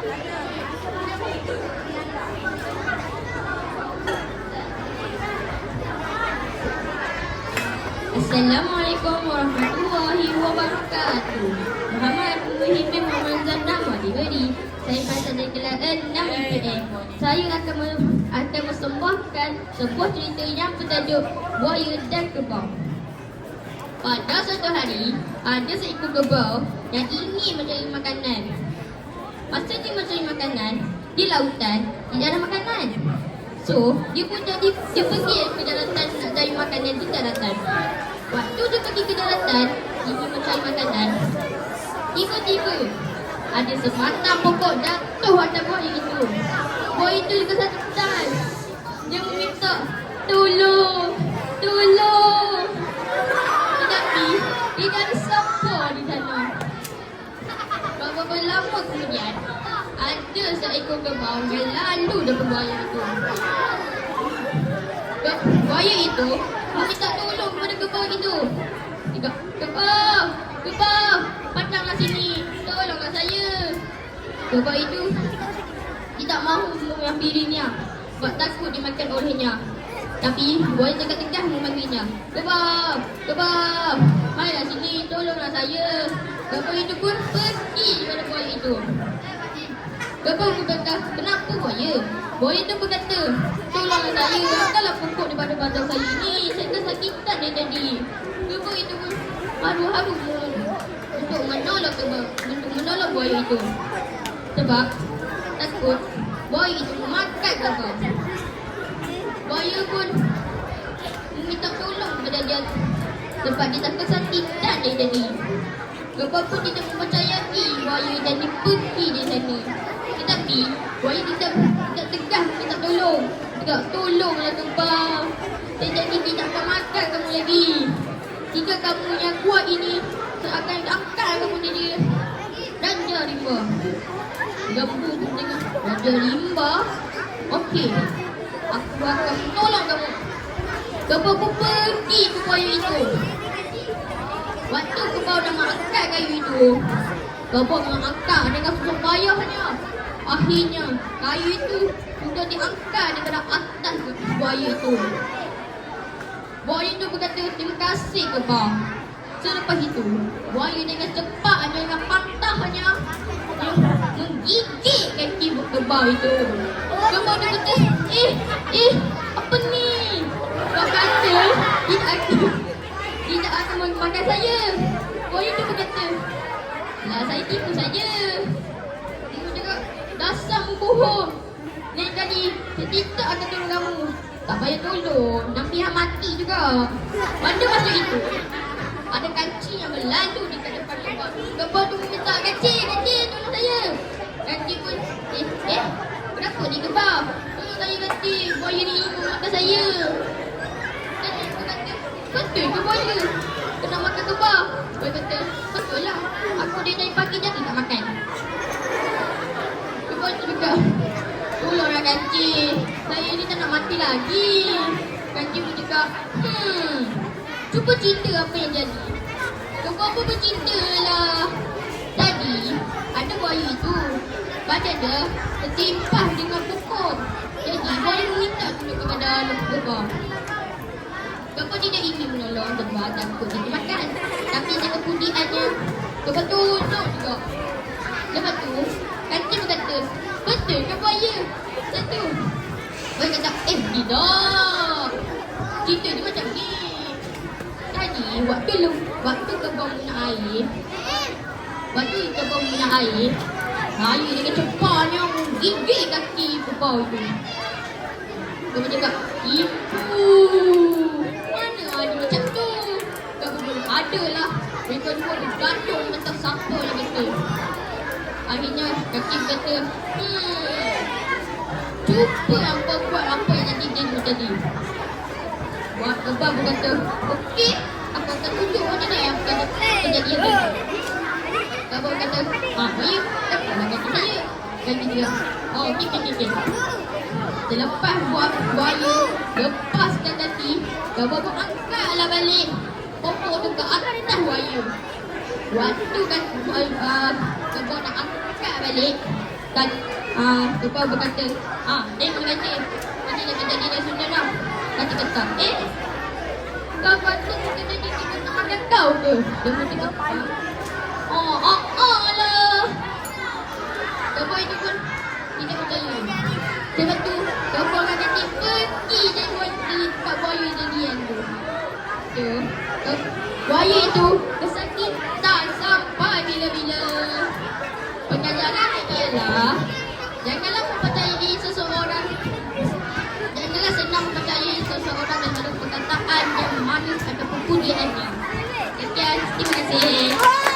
Assalamualaikum warahmatullahi wabarakatuh. Muhammad Abu Muhyiddin Muhammad Zandama diberi Saya pasal dari kelas 6 UPM Saya akan, akan mesembahkan sebuah cerita yang bertajuk Buaya dan Kerbau Pada suatu hari, ada seekor kerbau yang ingin mencari makanan. Masa dia mencari makanan, di lautan tidak ada makanan. So, dia pun jadi dia pergi ke daratan nak cari makanan di daratan. Waktu dia pergi ke daratan, ingin mencari makanan, tiba-tiba ada sebatang pokok jatuh atas buaya itu. Buaya itu juga kesakitan. Dia meminta, tolong, tolong. Tetapi, tidak ada siapa di sana. Beberapa lama kemudian, ada seekor kebau yang lalu depan buaya itu. Buaya itu meminta tolong kepada kebau itu. Dia kebau, kebau, pandanglah sini, tolonglah saya. Kebau itu tidak mahu mengambilinya sebab takut dimakan olehnya. Tapi buaya tegak-tegak memanggilnya. Kebab, kebab, marilah sini, tolonglah saya. Kebab itu pun pergi kepada buaya itu. Kebab berkata, kenapa buaya? Buaya itu berkata, tolonglah saya, angkatlah pokok daripada badan saya ini. Saya kesakitan dia jadi. Kebab itu pun haru-haru untuk kebab, untuk menolong buaya itu. Sebab takut buaya itu memakan kebab. Buaya pun minta tolong kepada dia sebab dia tak kesakitan dia jadi. Kebab pun tidak mempercayai buaya jadi pergi di sana. Tetapi buaya tidak tidak tegas minta tolong. Tidak tolonglah kebab. Saya jadi tidak akan makan kamu lagi. Jika kamu yang kuat ini, saya akan angkat kamu jadi Raja Rimba. Lembu pun tengok Raja Rimba. Okey. Aku akan tolong kamu. Kebab pun pergi ke buaya itu. Waktu kebau dah mengangkat kayu itu, kebau mengangkat dengan susah payahnya. Akhirnya, kayu itu sudah diangkat daripada atas buaya itu. Buaya itu berkata, terima kasih kebau. Selepas itu, buaya dengan cepatnya, dengan pantahnya, menggigit kaki kebau itu. Kebau dia kata, eh, eh, Saya tidak akan tolong kamu. Tak payah tolong, nak pihak mati juga. Pada masa itu, ada kancing yang berlalu di depan kebab. Kebab tu minta, kancing, kancing, tolong saya. Kancing pun, eh, eh, kenapa ni kebab? Tolong saya kancing, buaya ni ingin makan saya. Kancing pun kata, betul ke buaya? Kena makan kebab. Buaya kata, betul lah. Aku dia dari pagi dah tidak makan. Kebab tu juga, kancing. Saya ni tak nak mati lagi. Kancing pun cakap, hmm, cuba cerita apa yang jadi. Kebab pun bercerita lah. Tadi, ada buaya itu. Badan dia tertimpah dengan pokok. Jadi, buaya meminta tolong kepada kebab. Kebab tidak ingin menolong sebab takut dia makan. Tapi dengan kemudiannya, kebab tolong juga. Lepas tu, kancing berkata, betul ke buaya? Satu. Buaya kata, eh tidak. Cerita dia macam ni. Tadi, waktu lu, waktu kebab minum air, waktu kebab minum air, air dengan cepatnya menggigit kaki kebab itu. Kebab cakap, ibu, mana ada macam tu? Kebab bilang, ada lah. Mereka dua bergantung tentang siapa yang betul. Akhirnya kaki kata, hmm, cuba apa buat apa yang jadi dia tadi. Buat kebab berkata, okey, aku akan tunjuk macam mana yang akan kejadian tu. Kebab kata, ah, tak nak kata saya. Kaki dia, oh, okey, okey, okey. Selepas buat buaya, lepaskan kaki, kebab pun angkatlah balik pokok tu ke atas buaya. Waktu kan uh, kebab nak angkat balik, kan uh, kebab berkata, ah, eh, kancing, kancing dah kejadian yang sudah dah. Kancing kata, eh, kau kata kejadian tahu ke? Dia pun tengok. Oh, oh, oh lah. The boy tu pun tidak percaya. Lepas tu, the boy kata dia pergi je buat kat buaya jadian tu. Tu, tu, buaya tu janganlah mempercayai seseorang Janganlah senang mempercayai seseorang ada perkataan yang manis ataupun puji hati. Sekian, terima kasih.